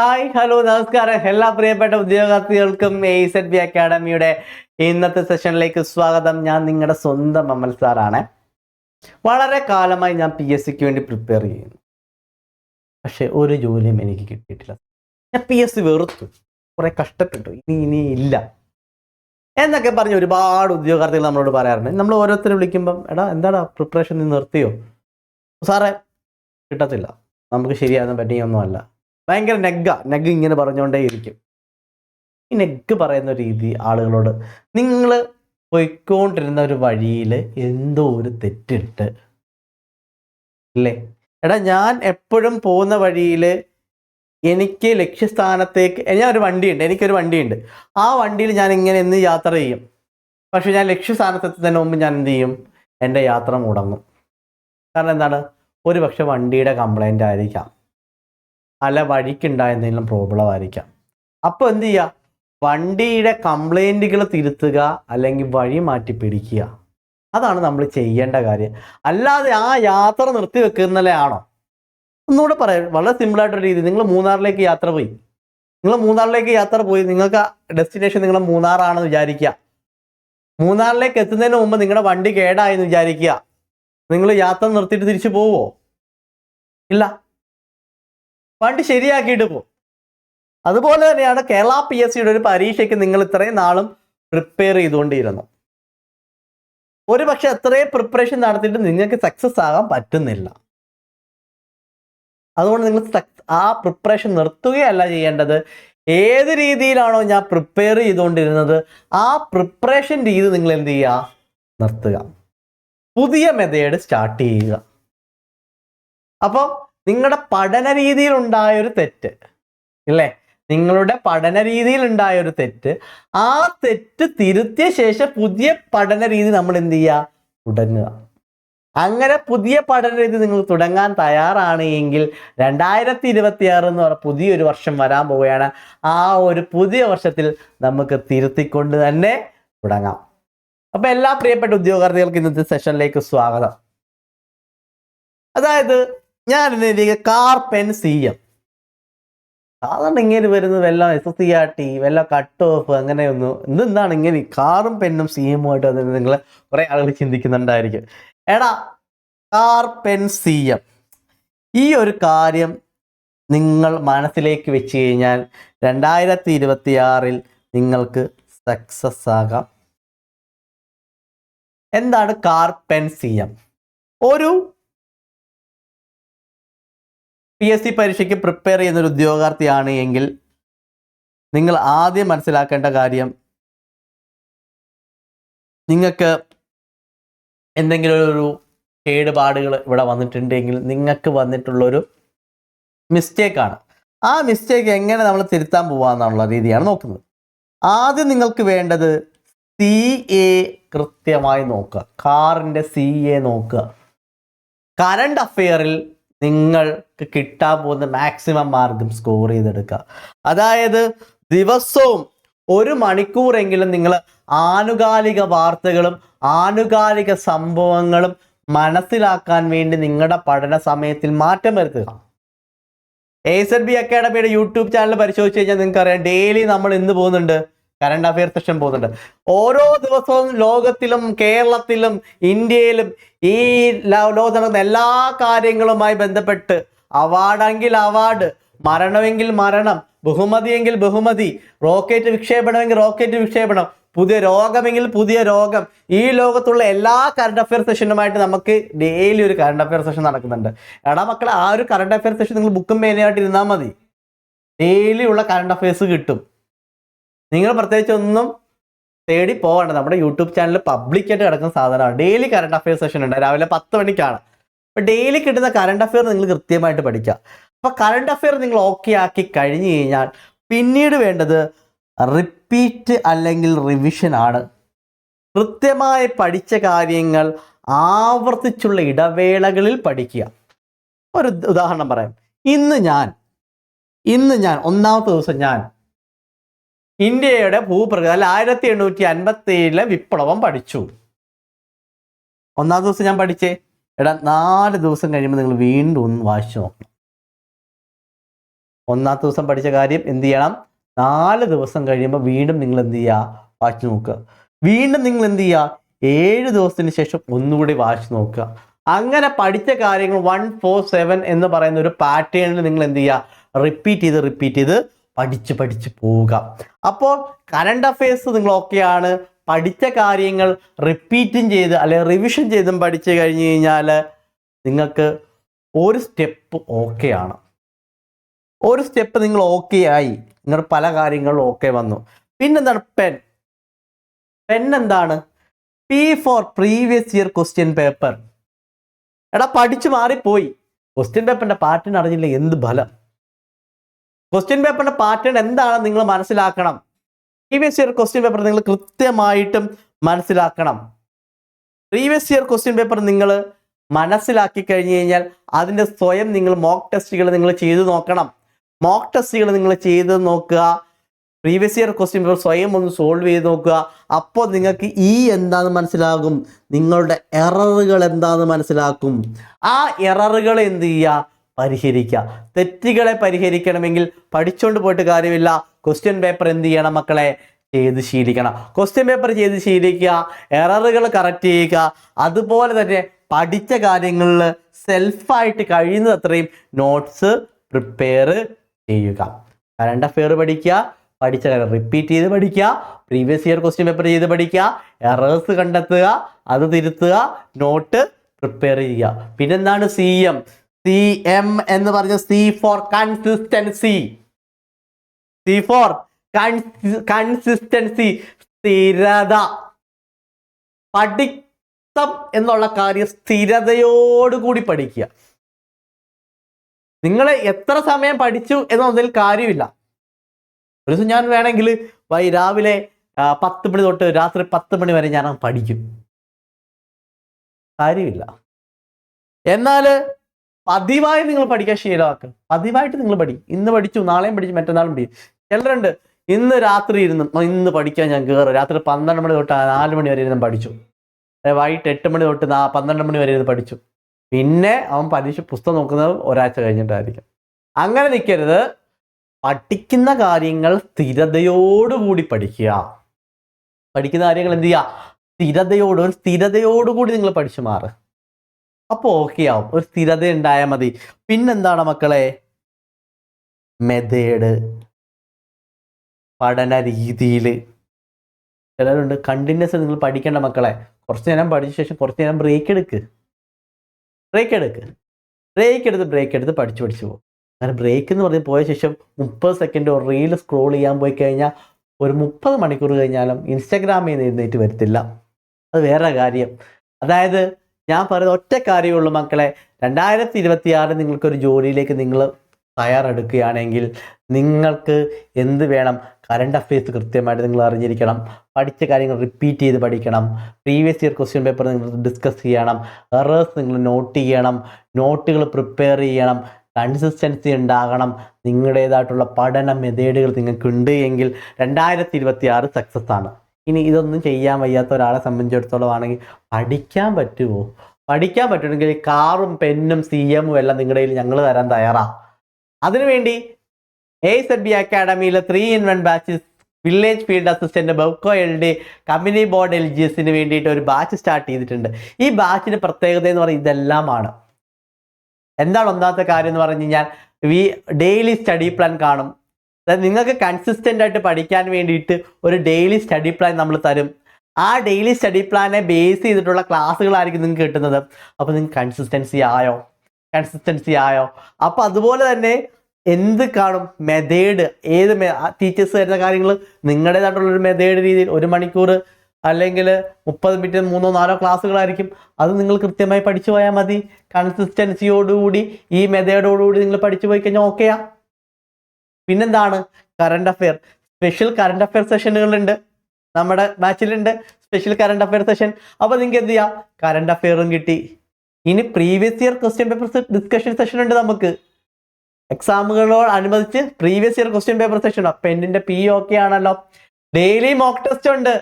Hi hello നമസ്കാരം. എല്ലാ പ്രിയപ്പെട്ട ഉദ്യോഗാർത്ഥികൾക്കും എ എയ്സെഡ് ബി അക്കാഡമിയുടെ ഇന്നത്തെ സെഷനിലേക്ക് സ്വാഗതം. ഞാൻ നിങ്ങളുടെ സ്വന്തം അമൽ സാറാണ്. വളരെ കാലമായി ഞാൻ പി എസ് സിക്ക് വേണ്ടി പ്രിപ്പയർ ചെയ്യുന്നു. പക്ഷെ ഒരു ജോലിയും എനിക്ക് കിട്ടിയിട്ടില്ല. ഞാൻ പി എസ് സി വെറുത്തു. കുറെ കഷ്ടപ്പെട്ടു. ഇനി ഇനി ഇല്ല. എന്നൊക്കെ പറഞ്ഞ് ഒരുപാട് ഉദ്യോഗാർത്ഥികൾ നമ്മളോട് പറയാറുണ്ട്. നമ്മൾ ഓരോരുത്തരെ വിളിക്കുമ്പം എടാ എന്താടാ? പ്രിപ്പറേഷൻ നീ നിർത്തിയോ? സാറേ കിട്ടത്തില്ല. നമുക്ക് ശരിയാകാൻ പറ്റിയൊന്നുമല്ല. ഭയങ്കര നെഗ്ഗ. നെഗ് ഇങ്ങനെ പറഞ്ഞുകൊണ്ടേ ഇരിക്കും ഈ നെഗ് പറയുന്ന രീതി ആളുകളോട് നിങ്ങൾ പോയിക്കൊണ്ടിരുന്ന ഒരു വഴിയിൽ എന്തോ ഒരു തെറ്റിട്ട് അല്ലേ എടാ ഞാൻ എപ്പോഴും പോകുന്ന വഴിയിൽ എനിക്ക് ലക്ഷ്യസ്ഥാനത്തേക്ക് ഞാൻ ഒരു വണ്ടിയുണ്ട് എനിക്കൊരു വണ്ടിയുണ്ട്. ആ വണ്ടിയിൽ ഞാൻ ഇങ്ങനെ എന്ന് യാത്ര ചെയ്യും. പക്ഷെ ഞാൻ ലക്ഷ്യസ്ഥാനത്തെത്തുന്നതിന് മുമ്പ് ഞാൻ എന്ത് ചെയ്യും? എന്റെ യാത്ര മുടങ്ങും. കാരണം എന്താണ്? ഒരു പക്ഷെ വണ്ടിയുടെ കംപ്ലൈന്റ് ആയിരിക്കാം. അല്ല വഴിക്കുണ്ടായ എന്തെങ്കിലും പ്രോബ്ലം ആയിരിക്കാം. അപ്പോൾ എന്ത് ചെയ്യുക വണ്ടിയുടെ കംപ്ലൈന്റുകൾ തിരുത്തുക അല്ലെങ്കിൽ വഴി മാറ്റി പിടിക്കുക. അതാണ് നമ്മൾ ചെയ്യേണ്ട കാര്യം. അല്ലാതെ ആ യാത്ര നിർത്തി വെക്കുന്നല്ലേ ആണോ? ഒന്നുകൂടെ പറയാം. വളരെ സിമ്പിളായിട്ടൊരു രീതി. നിങ്ങൾ മൂന്നാറിലേക്ക് യാത്ര പോയി. നിങ്ങൾ മൂന്നാറിലേക്ക് യാത്ര പോയി. നിങ്ങൾക്ക് ഡെസ്റ്റിനേഷൻ നിങ്ങൾ മൂന്നാറാണെന്ന് വിചാരിക്കുക. മൂന്നാറിലേക്ക് എത്തുന്നതിന് മുമ്പ് നിങ്ങളുടെ വണ്ടി കേടായെന്ന് വിചാരിക്കുക. നിങ്ങൾ യാത്ര നിർത്തിയിട്ട് തിരിച്ചു പോവോ? ഇല്ല. വണ്ടി ശരിയാക്കിയിട്ട് പോകും അതുപോലെ തന്നെയാണ് കേരള പി എസ് സിയുടെ ഒരു പരീക്ഷയ്ക്ക് നിങ്ങൾ ഇത്രയും നാളും പ്രിപ്പയർ ചെയ്തുകൊണ്ടിരുന്നു. ഒരു പക്ഷെ അത്രയും പ്രിപ്പറേഷൻ നടത്തിയിട്ട് നിങ്ങൾക്ക് സക്സസ് ആകാൻ പറ്റുന്നില്ല. അതുകൊണ്ട് നിങ്ങൾ ആ പ്രിപ്പറേഷൻ നിർത്തുകയല്ല ചെയ്യേണ്ടത്. ഏത് രീതിയിലാണോ ഞാൻ പ്രിപ്പയർ ചെയ്തുകൊണ്ടിരുന്നത് ആ പ്രിപ്പറേഷൻ രീതി നിങ്ങൾ എന്ത് ചെയ്യുക? നിർത്തുക. പുതിയ മെത്തേഡ് സ്റ്റാർട്ട് ചെയ്യുക. അപ്പോൾ നിങ്ങളുടെ പഠന രീതിയിൽ ഉണ്ടായ ഒരു തെറ്റ്. ഇല്ലേ? നിങ്ങളുടെ പഠന രീതിയിൽ ഉണ്ടായ ഒരു തെറ്റ്. ആ തെറ്റ് തിരുത്തിയ ശേഷം പുതിയ പഠന രീതി നമ്മൾ എന്ത് ചെയ്യുക? തുടങ്ങുക. അങ്ങനെ പുതിയ പഠന രീതി നിങ്ങൾ തുടങ്ങാൻ തയ്യാറാണ് എങ്കിൽ രണ്ടായിരത്തി ഇരുപത്തി ആറ് എന്ന് പറഞ്ഞ പുതിയൊരു വർഷം വരാൻ പോവുകയാണ്. ആ ഒരു പുതിയ വർഷത്തിൽ നമുക്ക് തിരുത്തിക്കൊണ്ട് തന്നെ തുടങ്ങാം. അപ്പൊ എല്ലാ പ്രിയപ്പെട്ട ഉദ്യോഗാർത്ഥികൾക്ക് ഇന്നത്തെ സെഷനിലേക്ക് സ്വാഗതം. അതായത് ഞാൻ ഇന്ന് കാർ സി എം. സാധാരണ ഇങ്ങനെ വരുന്നത് വല്ല S S C R T വല്ല കട്ട് ഓഫ് അങ്ങനെയൊന്നും. ഇതെന്താണ് ഇങ്ങനെ കാറും പെന്നും സി എമ്മുമായിട്ട് അത് നിങ്ങൾ കുറെ ആളുകൾ ചിന്തിക്കുന്നുണ്ടായിരിക്കും. എടാ കാർ പെൻ സി എം. ഈ ഒരു കാര്യം നിങ്ങൾ മനസ്സിലേക്ക് വെച്ച് കഴിഞ്ഞാൽ രണ്ടായിരത്തി ഇരുപത്തി ആറിൽ നിങ്ങൾക്ക് സക്സസ് ആകാം. എന്താണ് കാർപ്പൻ സി എം? ഒരു പി എസ് സി പരീക്ഷയ്ക്ക് പ്രിപ്പയർ ചെയ്യുന്ന ഒരു ഉദ്യോഗാർത്ഥിയാണ് എങ്കിൽ നിങ്ങൾ ആദ്യം മനസ്സിലാക്കേണ്ട കാര്യം നിങ്ങൾക്ക് എന്തെങ്കിലും ഒരു കേടുപാടുകൾ ഇവിടെ വന്നിട്ടുണ്ടെങ്കിൽ നിങ്ങൾക്ക് വന്നിട്ടുള്ളൊരു മിസ്റ്റേക്കാണ് ആ മിസ്റ്റേക്ക് എങ്ങനെ നമ്മൾ തിരുത്താൻ പോവാന്നുള്ള രീതിയാണ് നോക്കുന്നത്. ആദ്യം നിങ്ങൾക്ക് വേണ്ടത് സി എ കൃത്യമായി നോക്കുക. കാറിന്റെ സി എ നോക്കുക. കറണ്ട് അഫെയറിൽ നിങ്ങൾക്ക് കിട്ടാൻ പോകുന്ന മാക്സിമം മാർക്കും സ്കോർ ചെയ്തെടുക്കുക. അതായത് ദിവസവും ഒരു മണിക്കൂറെങ്കിലും നിങ്ങൾ ആനുകാലിക വാർത്തകളും ആനുകാലിക സംഭവങ്ങളും മനസ്സിലാക്കാൻ വേണ്ടി നിങ്ങളുടെ പഠന സമയത്തിൽ മാറ്റം വരുത്തുക. എസ് എൻ ബി അക്കാഡമിയുടെ യൂട്യൂബ് ചാനൽ പരിശോധിച്ച് കഴിഞ്ഞാൽ നിങ്ങൾക്ക് അറിയാം ഡെയിലി നമ്മൾ എന്ത് പോകുന്നുണ്ട് കറണ്ട് അഫെയർ സെഷൻ പോകുന്നുണ്ട്. ഓരോ ദിവസവും ലോകത്തിലും കേരളത്തിലും ഇന്ത്യയിലും ഈ ലോകത്ത് എല്ലാ കാര്യങ്ങളുമായി ബന്ധപ്പെട്ട് അവാർഡെങ്കിൽ അവാർഡ് മരണമെങ്കിൽ മരണം ബഹുമതിയെങ്കിൽ ബഹുമതി റോക്കറ്റ് വിക്ഷേപണമെങ്കിൽ റോക്കറ്റ് വിക്ഷേപണം പുതിയ രോഗമെങ്കിൽ പുതിയ രോഗം ഈ ലോകത്തുള്ള എല്ലാ കറണ്ട് അഫെയർ സെഷനുമായിട്ട് നമുക്ക് ഡെയിലി ഒരു കറണ്ട് അഫെയർ സെഷൻ നടക്കുന്നുണ്ട്. എടാ മക്കളെ ആ ഒരു കറണ്ട് അഫെയർ സെഷൻ നിങ്ങൾ ബുക്കും മേലെയായിട്ട് ഇരുന്നാൽ മതി. ഡെയിലി ഉള്ള കറണ്ട് അഫെയർസ് കിട്ടും. നിങ്ങൾ പ്രത്യേകിച്ച് ഒന്നും തേടി പോകണ്ട. നമ്മുടെ യൂട്യൂബ് ചാനൽ പബ്ലിക്കായിട്ട് കിടക്കുന്ന സാധനമാണ്. ഡെയിലി കറണ്ട് അഫയർ സെഷൻ ഉണ്ട്. രാവിലെ പത്ത് മണിക്കാണ്. അപ്പോൾ ഡെയിലി കിട്ടുന്ന കറണ്ട് അഫയർ നിങ്ങൾ കൃത്യമായിട്ട് പഠിക്കുക. അപ്പോൾ കറണ്ട് അഫയർ നിങ്ങൾ ഓക്കെ ആക്കി കഴിഞ്ഞു കഴിഞ്ഞാൽ പിന്നീട് വേണ്ടത് റിപ്പീറ്റ് അല്ലെങ്കിൽ റിവിഷൻ ആണ്. കൃത്യമായി പഠിച്ച കാര്യങ്ങൾ ആവർത്തിച്ചുള്ള ഇടവേളകളിൽ പഠിക്കുക. ഒരു ഉദാഹരണം പറയാം. ഇന്ന് ഞാൻ ഇന്ന് ഞാൻ ഒന്നാമത്തെ ദിവസം ഞാൻ ഇന്ത്യയുടെ ഭൂപ്രകൃതി അല്ല ആയിരത്തി എണ്ണൂറ്റി അൻപത്തി ഏഴിലെ വിപ്ലവം പഠിച്ചു. ഒന്നാം ദിവസം ഞാൻ പഠിച്ചേ. എടാ നാല് ദിവസം കഴിയുമ്പോൾ നിങ്ങൾ വീണ്ടും ഒന്ന് വായിച്ചു നോക്കണം. ഒന്നാം ദിവസം പഠിച്ച കാര്യം എന്ത് ചെയ്യണം? നാല് ദിവസം കഴിയുമ്പോൾ വീണ്ടും നിങ്ങൾ എന്ത് ചെയ്യുക വായിച്ചു നോക്കുക. വീണ്ടും നിങ്ങൾ എന്ത് ചെയ്യുക ഏഴ് ദിവസത്തിന് ശേഷം ഒന്നുകൂടി വായിച്ചു നോക്കുക. അങ്ങനെ പഠിച്ച കാര്യങ്ങൾ വൺ ഫോർ സെവൻ എന്ന് പറയുന്ന ഒരു പാറ്റേണിൽ നിങ്ങൾ എന്ത് ചെയ്യുക റിപ്പീറ്റ് ചെയ്ത് റിപ്പീറ്റ് ചെയ്ത് പഠിച്ച് പഠിച്ച് പോവുക. അപ്പോൾ കറണ്ട് അഫയേഴ്സ് നിങ്ങൾ ഓക്കെയാണ് പഠിച്ച കാര്യങ്ങൾ റിപ്പീറ്റും ചെയ്ത് അല്ലെ റിവിഷൻ ചെയ്തും പഠിച്ചു കഴിഞ്ഞു കഴിഞ്ഞാൽ നിങ്ങൾക്ക് ഒരു സ്റ്റെപ്പ് ഓക്കെയാണ് ഒരു സ്റ്റെപ്പ് നിങ്ങൾ ഓക്കെ ആയി. നിങ്ങൾ പല കാര്യങ്ങളും ഓക്കെ വന്നു. പിന്നെന്താണ്? പെൻ പെൻ എന്താണ്? P for previous year question paper എടാ പഠിച്ചു മാറിപ്പോയി. ക്വസ്റ്റ്യൻ പേപ്പറിന്റെ പാറ്റേൺ അറിഞ്ഞില്ല എന്ത് ഫലം? ക്വസ്റ്റ്യൻ പേപ്പറിന്റെ പാറ്റേൺ എന്താണ് നിങ്ങൾ മനസ്സിലാക്കണം. പ്രീവിയസ് ഇയർ ക്വസ്റ്റ്യൻ പേപ്പർ നിങ്ങൾ കൃത്യമായിട്ടും മനസ്സിലാക്കണം. പ്രീവിയസ് ഇയർ ക്വസ്റ്റ്യൻ പേപ്പർ നിങ്ങൾ മനസ്സിലാക്കി കഴിഞ്ഞു കഴിഞ്ഞാൽ അതിന്റെ സ്വയം നിങ്ങൾ മോക്ക് ടെസ്റ്റുകൾ നിങ്ങൾ ചെയ്തു നോക്കണം. മോക്ക് ടെസ്റ്റുകൾ നിങ്ങൾ ചെയ്ത് നോക്കുക. പ്രീവിയസ് ഇയർ ക്വസ്റ്റ്യൻ പേപ്പർ സ്വയം ഒന്ന് സോൾവ് ചെയ്ത് നോക്കുക. അപ്പോൾ നിങ്ങൾക്ക് ഈ എന്താണെന്ന് മനസ്സിലാകും. നിങ്ങളുടെ എററുകൾ എന്താണെന്ന് മനസ്സിലാക്കും. ആ എററുകൾ എന്ത് ചെയ്യുക? പരിഹരിക്കുക. തെറ്റുകളെ പരിഹരിക്കണമെങ്കിൽ പഠിച്ചുകൊണ്ട് പോയിട്ട് കാര്യമില്ല. ക്വസ്റ്റ്യൻ പേപ്പർ എന്ത് ചെയ്യണം മക്കളെ? ചെയ്ത് ശീലിക്കണം. ക്വസ്റ്റ്യൻ പേപ്പർ ചെയ്ത് ശീലിക്കുക എററുകൾ കറക്റ്റ് ചെയ്യുക അതുപോലെ തന്നെ പഠിച്ച കാര്യങ്ങളിൽ സെൽഫായിട്ട് കഴിയുന്നത് അത്രയും നോട്ട്സ് പ്രിപ്പയർ ചെയ്യുക. കറണ്ട് അഫെയർ പഠിക്കുക പഠിച്ച കാര്യം റിപ്പീറ്റ് ചെയ്ത് പഠിക്കുക പ്രീവിയസ് ഇയർ ക്വസ്റ്റ്യൻ പേപ്പർ ചെയ്ത് പഠിക്കുക എറേഴ്സ് കണ്ടെത്തുക അത് തിരുത്തുക നോട്ട് പ്രിപ്പയർ ചെയ്യുക. പിന്നെന്താണ് സി എം സി എം എന്ന് പറഞ്ഞ C for consistency C for consistency സ്ഥിരത. പഠിത്തം എന്നുള്ള കാര്യം സ്ഥിരതയോടുകൂടി പഠിക്കുക. നിങ്ങൾ എത്ര സമയം പഠിച്ചു എന്നതിൽ കാര്യമില്ല. ഒരു ദിവസം ഞാൻ വേണമെങ്കിൽ വൈ രാവിലെ പത്ത് മണി തൊട്ട് രാത്രി പത്ത് മണി വരെ ഞാൻ പഠിക്കും. കാര്യമില്ല. എന്നാൽ പതിവായി നിങ്ങൾ പഠിക്കാൻ ശീലമാക്കുക പതിവായിട്ട് നിങ്ങൾ പഠി. ഇന്ന് പഠിച്ചു നാളെയും പഠിച്ചു മറ്റന്നാളും പഠിക്കും. ചിലരുണ്ട് ഇന്ന് രാത്രി ഇരുന്ന് ഇന്ന് പഠിക്കാൻ ഞാൻ കയറും രാത്രി പന്ത്രണ്ട് മണി തൊട്ട് നാല് മണി വരെ ഇരുന്ന് പഠിച്ചു. വൈകിട്ട് എട്ട് മണി തൊട്ട് നാ പന്ത്രണ്ട് മണി വരെ ഇരുന്ന് പഠിച്ചു. പിന്നെ അവൻ പരീക്ഷ പുസ്തകം നോക്കുന്നത് ഒരാഴ്ച കഴിഞ്ഞിട്ടായിരിക്കും. അങ്ങനെ നിൽക്കരുത് പഠിക്കുന്ന കാര്യങ്ങൾ സ്ഥിരതയോടുകൂടി പഠിക്കുക. പഠിക്കുന്ന കാര്യങ്ങൾ എന്ത് ചെയ്യുക? സ്ഥിരതയോട് ഒരു സ്ഥിരതയോടുകൂടി നിങ്ങൾ പഠിച്ചു മാറ് അപ്പോൾ ഓക്കെ ആവും. ഒരു സ്ഥിരത ഉണ്ടായാൽ മതി. പിന്നെന്താണ് മക്കളെ? മെതേഡ്. പഠന രീതിയിൽ ചിലരുണ്ട് കണ്ടിന്യൂസ് നിങ്ങൾ പഠിക്കേണ്ട മക്കളെ. കുറച്ച് നേരം പഠിച്ച ശേഷം കുറച്ച് നേരം ബ്രേക്ക് എടുക്ക്. ബ്രേക്ക് എടുക്ക്. ബ്രേക്ക് എടുത്ത് ബ്രേക്ക് എടുത്ത് പഠിച്ചു പഠിച്ചു പോകും. അങ്ങനെ ബ്രേക്ക് എന്ന് പറഞ്ഞ് പോയ ശേഷം മുപ്പത് സെക്കൻഡ് റീൽ സ്ക്രോൾ ചെയ്യാൻ പോയി കഴിഞ്ഞാൽ ഒരു മുപ്പത് മണിക്കൂർ കഴിഞ്ഞാലും ഇൻസ്റ്റാഗ്രാമിൽ നിന്ന് എഴുന്നേറ്റ് വരത്തില്ല. അത് വേറെ കാര്യം. അതായത് ഞാൻ പറയുന്ന ഒറ്റ കാര്യമുള്ളൂ മക്കളെ. രണ്ടായിരത്തി ഇരുപത്തി നിങ്ങൾക്കൊരു ജോലിയിലേക്ക് നിങ്ങൾ തയ്യാറെടുക്കുകയാണെങ്കിൽ നിങ്ങൾക്ക് എന്ത് വേണം? കറണ്ട് അഫയേഴ്സ് കൃത്യമായിട്ട് നിങ്ങൾ അറിഞ്ഞിരിക്കണം. പഠിച്ച കാര്യങ്ങൾ റിപ്പീറ്റ് ചെയ്ത് പഠിക്കണം. പ്രീവിയസ് ഇയർ ക്വസ്റ്റ്യൻ പേപ്പർ നിങ്ങൾ ഡിസ്കസ് ചെയ്യണം. എറേഴ്സ് നിങ്ങൾ നോട്ട് ചെയ്യണം. നോട്ടുകൾ പ്രിപ്പയർ ചെയ്യണം. കൺസിസ്റ്റൻസി ഉണ്ടാകണം. നിങ്ങളുടേതായിട്ടുള്ള പഠന മെതേഡുകൾ നിങ്ങൾക്കുണ്ട് എങ്കിൽ രണ്ടായിരത്തി ഇരുപത്തി ആറ് സക്സസ് ആണ്. ഇനി ഇതൊന്നും ചെയ്യാൻ വയ്യാത്ത ഒരാളെ സംബന്ധിച്ചിടത്തോളം ആണെങ്കിൽ പഠിക്കാൻ പറ്റുമോ പഠിക്കാൻ പറ്റുമെങ്കിൽ കാറും പെന്നും സി എമ്മും എല്ലാം നിങ്ങളുടെ കയ്യിൽ ഞങ്ങൾ തരാൻ തയ്യാറാ. അതിനുവേണ്ടി A Z B അക്കാഡമിയിലെ three in one batches village field assistant BEVCO L D company board L G എസിന് വേണ്ടിയിട്ട് ഒരു ബാച്ച് സ്റ്റാർട്ട് ചെയ്തിട്ടുണ്ട്. ഈ ബാച്ചിന്റെ പ്രത്യേകത എന്ന് പറയുന്നത് ഇതെല്ലാമാണ്. എന്താണ് ഒന്നാമത്തെ കാര്യം എന്ന് പറഞ്ഞു കഴിഞ്ഞാൽ വി ഡെയിലി സ്റ്റഡി പ്ലാൻ കാണും. അതായത് നിങ്ങൾക്ക് കൺസിസ്റ്റന്റ് ആയിട്ട് പഠിക്കാൻ വേണ്ടിയിട്ട് ഒരു ഡെയിലി സ്റ്റഡി പ്ലാൻ നമ്മൾ തരും. ആ ഡെയിലി സ്റ്റഡി പ്ലാനെ ബേസ് ചെയ്തിട്ടുള്ള ക്ലാസ്സുകളായിരിക്കും നിങ്ങൾക്ക് കിട്ടുന്നത്. അപ്പോൾ നിങ്ങൾക്ക് കൺസിസ്റ്റൻസി ആയോ? കൺസിസ്റ്റൻസി ആയോ? അപ്പോൾ അതുപോലെ തന്നെ എന്ത് കാണും? മെതേഡ് ഏത് ടീച്ചേഴ്സ് തരുന്ന കാര്യങ്ങൾ നിങ്ങളുടേതായിട്ടുള്ളൊരു മെതേഡ് രീതിയിൽ ഒരു മണിക്കൂർ അല്ലെങ്കിൽ മുപ്പത് മിനിറ്റ് മൂന്നോ നാലോ ക്ലാസ്സുകളായിരിക്കും അത് നിങ്ങൾ കൃത്യമായി പഠിച്ചു പോയാൽ മതി. കൺസിസ്റ്റൻസിയോടുകൂടി ഈ മെതേഡോടുകൂടി നിങ്ങൾ പഠിച്ചു പോയി കഴിഞ്ഞാൽ ഓക്കെയാ പിന്നെന്താണ്? Current affair special current affair സെഷനുകളുണ്ട് നമ്മുടെ ബാച്ചിലുണ്ട് സ്പെഷ്യൽ കറണ്ട് അഫെയർ സെഷൻ അപ്പോൾ നിങ്ങൾക്ക് എന്ത് ചെയ്യാം? കറണ്ട് അഫെയറും കിട്ടി. ഇനി previous year question paper discussion session ഉണ്ട് നമുക്ക്. എക്സാമുകളോട് അനുബന്ധിച്ച് previous year question paper session പെന്നിന്റെ P okay ആണല്ലോ. ഡെയിലി മോക്ക് ടെസ്റ്റ് ഉണ്ട്.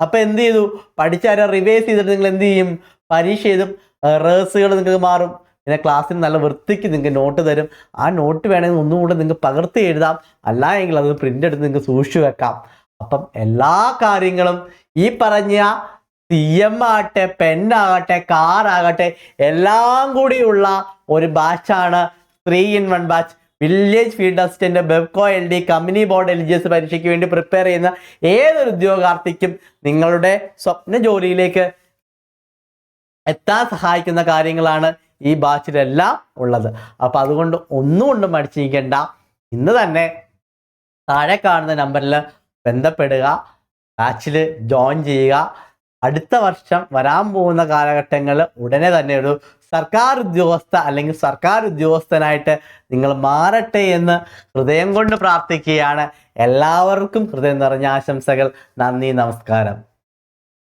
അപ്പൊ എന്ത് ചെയ്തു? പഠിച്ചാരോ റിവൈസ് ചെയ്തിട്ട് നിങ്ങൾ എന്ത് ചെയ്യും? പരീക്ഷ ചെയ്തും റേഴ്സുകൾ നിങ്ങൾക്ക് മാറും. പിന്നെ ക്ലാസ്സിൽ നല്ല വൃത്തിക്ക് നിങ്ങൾക്ക് നോട്ട് തരും. ആ നോട്ട് വേണമെങ്കിൽ ഒന്നും കൂടെ നിങ്ങൾക്ക് പകർത്തി എഴുതാം. അല്ല എങ്കിൽ അത് പ്രിന്റ് എടുത്ത് നിങ്ങൾക്ക് സൂക്ഷിച്ചു വെക്കാം. അപ്പം എല്ലാ കാര്യങ്ങളും ഈ പറഞ്ഞ സി എം ആകട്ടെ പെന്നാകട്ടെ കാറാകട്ടെ എല്ലാം കൂടിയുള്ള ഒരു ബാച്ചാണ് three in one batch village field assistant BEVCO L D company board L G S പരീക്ഷയ്ക്ക് വേണ്ടി പ്രിപ്പയർ ചെയ്യുന്ന ഏതൊരു ഉദ്യോഗാർത്ഥിക്കും നിങ്ങളുടെ സ്വപ്ന ജോലിയിലേക്ക് എത്താൻ സഹായിക്കുന്ന കാര്യങ്ങളാണ് ഈ ബാച്ചിലല്ല ഉള്ളത്. അപ്പം അതുകൊണ്ട് ഒന്നും കൊണ്ടും മടിച്ചിരിക്കേണ്ട. ഇന്ന് തന്നെ താഴെ കാണുന്ന നമ്പറിൽ ബന്ധപ്പെടുക ബാച്ചിൽ ജോയിൻ ചെയ്യുക. അടുത്ത വർഷം വരാൻ പോകുന്ന കാലഘട്ടങ്ങളിൽ ഉടനെ തന്നെ ഒരു സർക്കാർ ഉദ്യോഗസ്ഥ അല്ലെങ്കിൽ സർക്കാർ ഉദ്യോഗസ്ഥനായിട്ട് നിങ്ങൾ മാറട്ടെ എന്ന് ഹൃദയം കൊണ്ട് പ്രാർത്ഥിക്കുകയാണ്. എല്ലാവർക്കും ഹൃദയം നിറഞ്ഞ ആശംസകൾ. നന്ദി നമസ്കാരം.